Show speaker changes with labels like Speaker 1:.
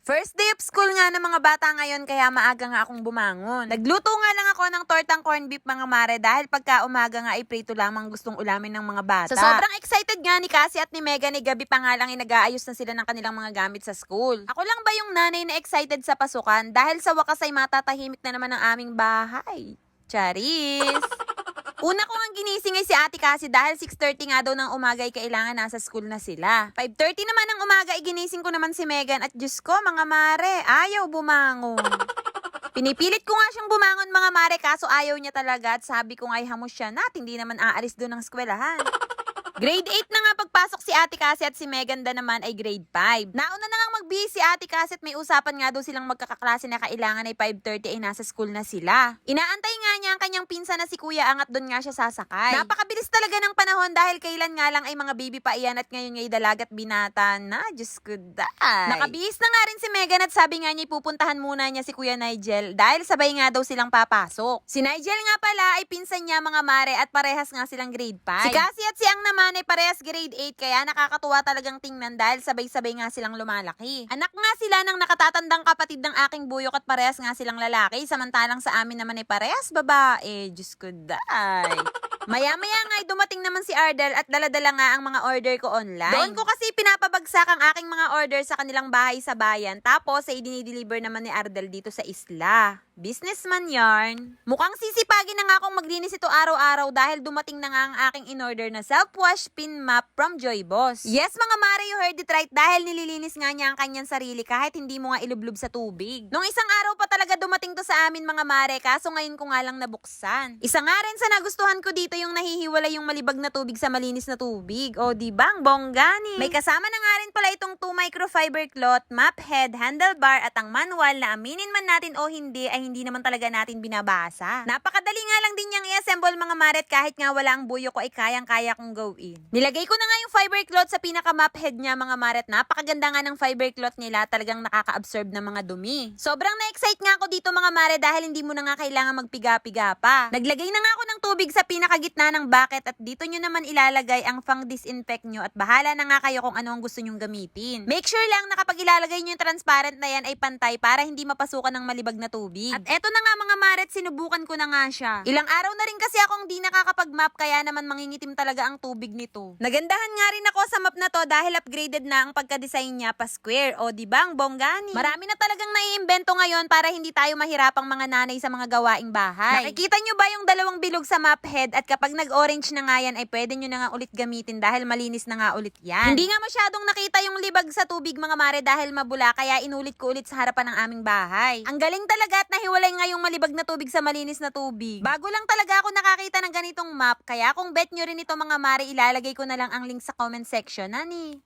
Speaker 1: First day of school nga ng mga bata ngayon kaya maaga nga akong bumangon. Nagluto nga lang ako ng tortang corn beef mga mare dahil pagka umaga nga ay prito lamang gustong ulamin ng mga bata. So sobrang excited nga ni Cassie at ni Megan ni gabi pa nga lang ay nag-aayos na sila ng kanilang mga gamit sa school. Ako lang ba yung nanay na excited sa pasukan dahil sa wakas ay matatahimik na naman ang aming bahay? Charis! Una ko nga ginising ay si ate kasi dahil 6.30 nga daw ng umaga ay kailangan nasa school na sila. 5.30 naman ng umaga ay ginising ko naman si Megan at Diyos ko mga mare, ayaw bumangon. Pinipilit ko nga siyang bumangon mga mare kaso ayaw niya talaga at sabi ko nga ay hamos siya na hindi naman aalis doon ng eskwelahan. Grade 8 na nga pagpasok si Ate Cassie at si Megan da naman ay grade 5. Nauna na nga magbihis si Ate Cassie at may usapan nga daw silang magkakaklase na kailangan ay 5.30 ay nasa school na sila. Inaantay nga niya ang kanyang pinsan na si Kuya Angat doon nga siya sasakay. Napakabilis talaga ng panahon dahil kailan nga lang ay mga baby pa iyan at ngayon ngay dalagat binata na. Diyos ko day. Nakabihis na nga rin si Megan at sabi nga niya pupuntahan muna niya si Kuya Nigel dahil sabay nga daw silang papasok. Si Nigel nga pala ay pinsan niya mga mare at parehas nga silang grade 5. Si Cassie at si Ang naman ay parehas grade 8 kaya nakakatuwa talagang tingnan dahil sabay-sabay nga silang lumalaki. Anak nga sila ng nakatatandang kapatid ng aking buyok at parehas nga silang lalaki samantalang sa amin naman ay parehas babae. Diyos ko day. Maya-maya nga ay dumating naman si Ardel at daladala nga ang mga order ko online. Doon ko kasi pinapabagsak ang aking mga order sa kanilang bahay sa bayan. Tapos ay dinideliver naman ni Ardel dito sa isla. Businessman yarn. Mukhang sisipagin na nga akong maglinis ito araw-araw dahil dumating na nga ang aking in-order na self-wash pin map from Joy Boss. Yes mga Mare, you heard it right dahil nililinis nga niya ang kanyang sarili kahit hindi mo nga ilublob sa tubig. Nung isang araw pa talaga dumating to sa amin mga Mare kaso ngayon ko nga lang nabuksan. Isa nga rin sa nagustuhan ko dito yung nahihiwala yung malibag na tubig sa malinis na tubig. O di ba ang bonggani? May kasama na nga rin pala itong 2 microfiber cloth, map head, handlebar at ang manual na aminin man natin o hindi ay hindi naman talaga natin binabasa. Napakadali nga lang din niyang i-assemble mga maret kahit nga wala ang buyo ko ay kayang-kaya kong gawin. Nilagay ko na nga yung fiber cloth sa pinaka-map head niya mga maret. Napakaganda nga ng fiber cloth nila talagang nakaka-absorb ng mga dumi. Sobrang na-excite nga ako dito mga mare dahil hindi mo na nga kailangan magpiga-piga pa. Naglagay na nga ako ng tubig sa pinakagitna ng bucket at dito nyo naman ilalagay ang fang disinfect nyo at bahala na nga kayo kung ano ang gusto nyong gamitin. Make sure lang na kapag ilalagay nyo yung transparent na yan ay pantay para hindi mapasukan ng malibag na tubig. At eto na nga mga maret, sinubukan ko na nga siya. Ilang araw na rin kasi akong di nakakapag-map kaya naman mangingitim talaga ang tubig nito. Nagandahan nga rin ako sa map na to dahil upgraded na ang pagka-design niya pa square. O di ba ang bonggani? Marami na talagang naiimbento ngayon para hindi tayo mahirapang mga nanay sa mga gawaing bahay. Nakikita nyo ba yung dalawang bilog sa map head at kapag nag-orange na nga yan ay pwede nyo na nga ulit gamitin dahil malinis na nga ulit yan. Hindi nga masyadong nakita yung libag sa tubig mga mare dahil mabula kaya inulit ko ulit sa harapan ng aming bahay. Ang galing talaga at nahiwalay nga yung malibag na tubig sa malinis na tubig. Bago lang talaga ako nakakita ng ganitong map kaya kung bet nyo rin ito mga mare ilalagay ko na lang ang link sa comment section, nani.